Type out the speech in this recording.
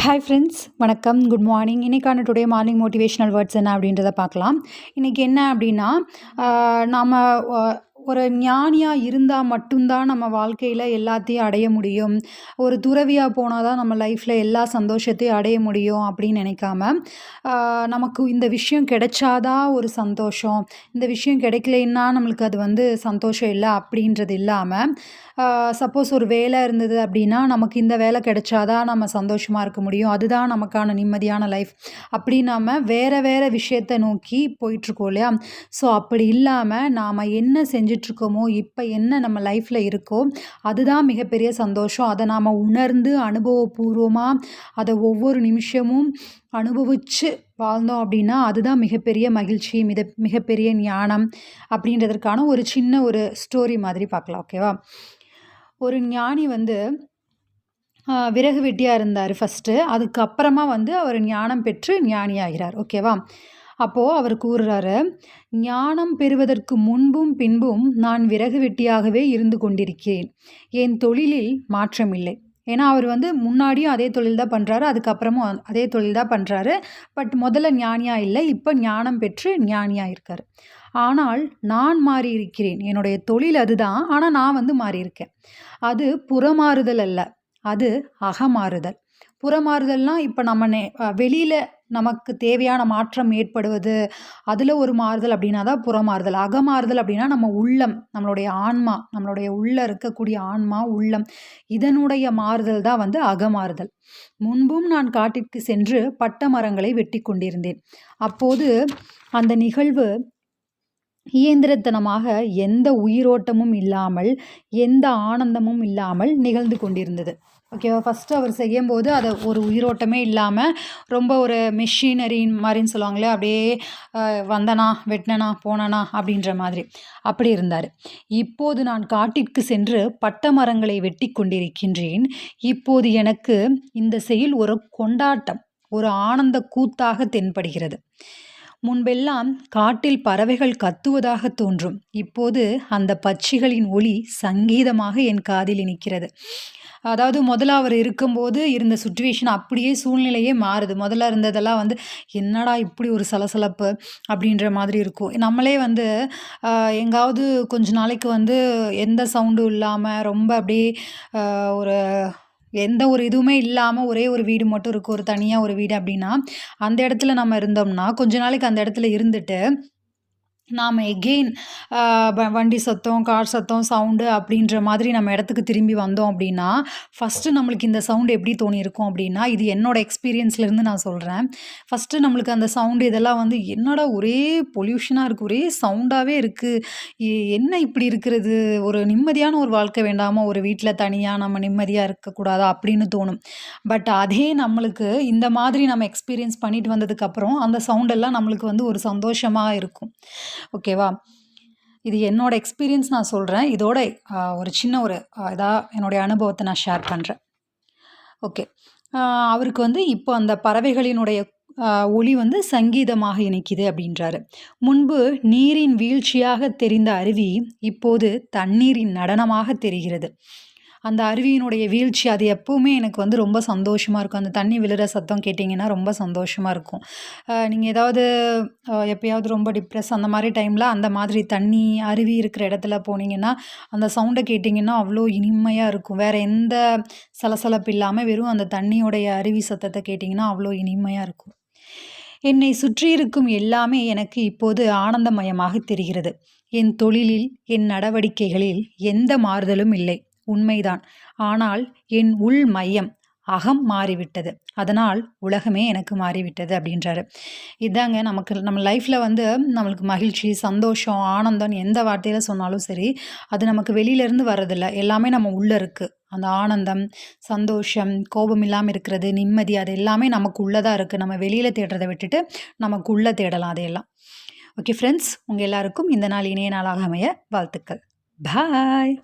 Hi friends வணக்கம் good morning இன்றைக்கான today morning motivational words என்ன அப்படின்றத பார்க்கலாம். இன்றைக்கி என்ன அப்படின்னா நாம் ஒரு ஞானியாக இருந்தால் மட்டும்தான் நம்ம வாழ்க்கையில் எல்லாத்தையும் அடைய முடியும். ஒரு துறவியாக போனால் தான் நம்ம லைஃப்பில் எல்லா சந்தோஷத்தையும் அடைய முடியும் அப்படின்னு நினைக்காம நமக்கு இந்த விஷயம் கிடைச்சாதான் ஒரு சந்தோஷம். இந்த விஷயம் கிடைக்கலன்னா நம்மளுக்கு அது வந்து சந்தோஷம் இல்லை அப்படின்றது இல்லாமல் சப்போஸ் ஒரு வேலை இருந்தது அப்படின்னா நமக்கு இந்த வேலை கிடைச்சாதான் நம்ம சந்தோஷமாக இருக்க முடியும். அதுதான் நமக்கான நிம்மதியான லைஃப். அப்படி நாம் வேறு வேறு விஷயத்தை நோக்கி போயிட்டுருக்கோம் இல்லையா? ஸோ அப்படி இல்லாமல் நாம் என்ன செஞ்சிட்ருக்கோமோ இப்போ என்ன நம்ம லைஃப்பில் இருக்கோ அதுதான் மிகப்பெரிய சந்தோஷம். அதை நாம் உணர்ந்து அனுபவபூர்வமாக அதை ஒவ்வொரு நிமிஷமும் அனுபவித்து வாழ்ந்தோம் அப்படின்னா அதுதான் மிகப்பெரிய மகிழ்ச்சி மித மிகப்பெரிய ஞானம் அப்படின்றதற்கான ஒரு சின்ன ஒரு ஸ்டோரி மாதிரி பார்க்கலாம் ஓகேவா? ஒரு ஞானி வந்து விறகு வெட்டியாக இருந்தார் ஃபஸ்ட்டு அதுக்கப்புறமா வந்து அவர் ஞானம் பெற்று ஞானி ஆகிறார் ஓகேவா? அப்போது அவர் கூறுறாரு ஞானம் பெறுவதற்கு முன்பும் பின்பும் நான் விறகு வெட்டியாகவே இருந்து கொண்டிருக்கிறேன். என் தொழிலில் மாற்றமில்லை. ஏன்னா அவர் வந்து முன்னாடியும் அதே தொழில் தான் பண்ணுறாரு அதுக்கப்புறமும் அதே தொழில் தான் பண்ணுறாரு பட் முதல்ல ஞானியாக இல்லை இப்போ ஞானம் பெற்று ஞானியாக இருக்கார். ஆனால் நான் மாறி இருக்கிறேன் என்னுடைய தொழில் அதுதான். ஆனால் நான் வந்து மாறியிருக்கேன். அது புறமாறுதல் அல்ல. அது அகமாறுதல். புறமாறுதல்னால் இப்போ நம்ம நே வெளியில் நமக்கு தேவையான மாற்றம் ஏற்படுவது. அதில் ஒரு மாறுதல் அப்படின்னா தான் புறமாறுதல். அகமாறுதல் அப்படின்னா நம்ம உள்ளம் நம்மளுடைய ஆன்மா நம்மளுடைய உள்ளே இருக்கக்கூடிய ஆன்மா உள்ளம். இதனுடைய மாறுதல் தான் வந்து அகமாறுதல். முன்பும் நான் காட்டிற்கு சென்று பட்ட மரங்களை வெட்டி கொண்டிருந்தேன். அப்போது அந்த நிகழ்வு இயந்திரத்தனமாக எந்த உயிரோட்டமும் இல்லாமல் எந்த ஆனந்தமும் இல்லாமல் நிகழ்ந்து கொண்டிருந்தது. ஓகேவா ஃபஸ்ட்டு அவர் செய்யும்போது அதை ஒரு உயிரோட்டமே இல்லாமல் ரொம்ப ஒரு மெஷினரின் மாதிரின்னு சொல்லுவாங்களே அப்படியே வந்தனா வெட்டினனா போனனா அப்படின்ற மாதிரி. அப்படி இருந்தார். இப்போது நான் காட்டிற்கு சென்று பட்ட மரங்களை வெட்டி கொண்டிருக்கின்றேன். இப்போது எனக்கு இந்த செயல் ஒரு கொண்டாட்டம் ஒரு ஆனந்த கூத்தாக தென்படுகிறது. முன்பெல்லாம் காட்டில் பறவைகள் கத்துவதாக தோன்றும். இப்போது அந்த பட்சிகளின் ஒளி சங்கீதமாக என் காதில் இனிக்கிறது. அதாவது முதல்ல அவர் இருக்கும்போது இருந்த சுச்சுவேஷன் அப்படியே சூழ்நிலையே மாறுது. முதல்ல இருந்ததெல்லாம் வந்து என்னடா இப்படி ஒரு சலசலப்பு? அப்படின்ற மாதிரி இருக்கும். நம்மளே வந்து எங்காவது கொஞ்ச நாளைக்கு வந்து எந்த சவுண்டும் இல்லாமல் ரொம்ப அப்படியே ஒரு எந்த ஒரு இதுவுமே இல்லாமல் ஒரே ஒரு வீடு மட்டும் இருக்கும் ஒரு தனியாக ஒரு வீடு அப்படின்னா அந்த இடத்துல நம்ம இருந்தோம்னா கொஞ்ச நாளைக்கு அந்த இடத்துல இருந்துட்டு நாம் எகெயின் வண்டி சத்தம் கார் சத்தம் சவுண்டு அப்படின்ற மாதிரி நம்ம இடத்துக்கு திரும்பி வந்தோம் அப்படின்னா ஃபஸ்ட்டு நம்மளுக்கு இந்த சவுண்டு எப்படி தோணியிருக்கும் அப்படின்னா இது என்னோடய எக்ஸ்பீரியன்ஸ்லேருந்து நான் சொல்கிறேன் ஃபஸ்ட்டு நம்மளுக்கு அந்த சவுண்டு இதெல்லாம் வந்து என்னடா ஒரே பொல்யூஷனாக இருக்குது ஒரே சவுண்டாகவே இருக்குது என்ன இப்படி இருக்கிறது? ஒரு நிம்மதியான ஒரு வாழ்க்கை வேண்டாமல் ஒரு வீட்டில் தனியாக நம்ம நிம்மதியாக இருக்கக்கூடாதா? அப்படின்னு தோணும். பட் அதே நம்மளுக்கு இந்த மாதிரி நம்ம எக்ஸ்பீரியன்ஸ் பண்ணிட்டு வந்ததுக்கப்புறம் அந்த சவுண்டெல்லாம் நம்மளுக்கு வந்து ஒரு சந்தோஷமாக இருக்கும். ஓகேவா? இது என்னோடய எக்ஸ்பீரியன்ஸ் நான் சொல்கிறேன் இதோட ஒரு சின்ன ஒரு இதாக என்னுடைய அனுபவத்தை நான் ஷேர் பண்ணுறேன் ஓகே. அவருக்கு வந்து இப்போ அந்த பறவைகளினுடைய ஒளி வந்து சங்கீதமாக இணைக்குது அப்படின்றாரு. முன்பு நீரின் வீழ்ச்சியாக தெரிந்த அருவி இப்போது தண்ணீரின் நடனமாக தெரிகிறது. அந்த அருவியினுடைய வீழ்ச்சி அது எப்போவுமே எனக்கு வந்து ரொம்ப சந்தோஷமாக இருக்கும். அந்த தண்ணி விழுற சத்தம் கேட்டிங்கன்னா ரொம்ப சந்தோஷமாக இருக்கும். நீங்கள் ஏதாவது எப்போயாவது ரொம்ப டிப்ரெஸ் அந்த மாதிரி டைமில் அந்த மாதிரி தண்ணி அருவி இருக்கிற இடத்துல போனீங்கன்னா அந்த சவுண்டை கேட்டிங்கன்னா அவ்வளோ இனிமையாக இருக்கும். வேறு எந்த சலசலப்பு இல்லாமல் வெறும் அந்த தண்ணியோடைய அருவி சத்தத்தை கேட்டிங்கன்னா அவ்வளோ இனிமையாக இருக்கும். என்னை சுற்றியிருக்கும் எல்லாமே எனக்கு இப்போது ஆனந்தமயமாக தெரிகிறது. என் தொழிலில் என் நடவடிக்கைகளில் எந்த மாறுதலும் இல்லை. உண்மைதான். ஆனால் என் உள் மையம் அகம் மாறிவிட்டது. அதனால் உலகமே எனக்கு மாறிவிட்டது அப்படின்றாரு. இதாங்க நமக்கு நம்ம லைஃப்பில் வந்து நம்மளுக்கு மகிழ்ச்சி சந்தோஷம் ஆனந்தம் எந்த வார்த்தையில் சொன்னாலும் சரி அது நமக்கு வெளியிலேருந்து வர்றதில்ல. எல்லாமே நம்ம உள்ளே இருக்குது அந்த ஆனந்தம் சந்தோஷம் கோபம் இல்லாமல் இருக்கிறது நிம்மதி அது எல்லாமே நமக்கு தான் இருக்குது நம்ம வெளியில் தேடுறதை விட்டுட்டு நமக்குள்ளே தேடலாம் அதையெல்லாம். ஓகே ஃப்ரெண்ட்ஸ் உங்கள் எல்லாருக்கும் இந்த நாள் இணைய நாளாக அமைய வாழ்த்துக்கள். பாய்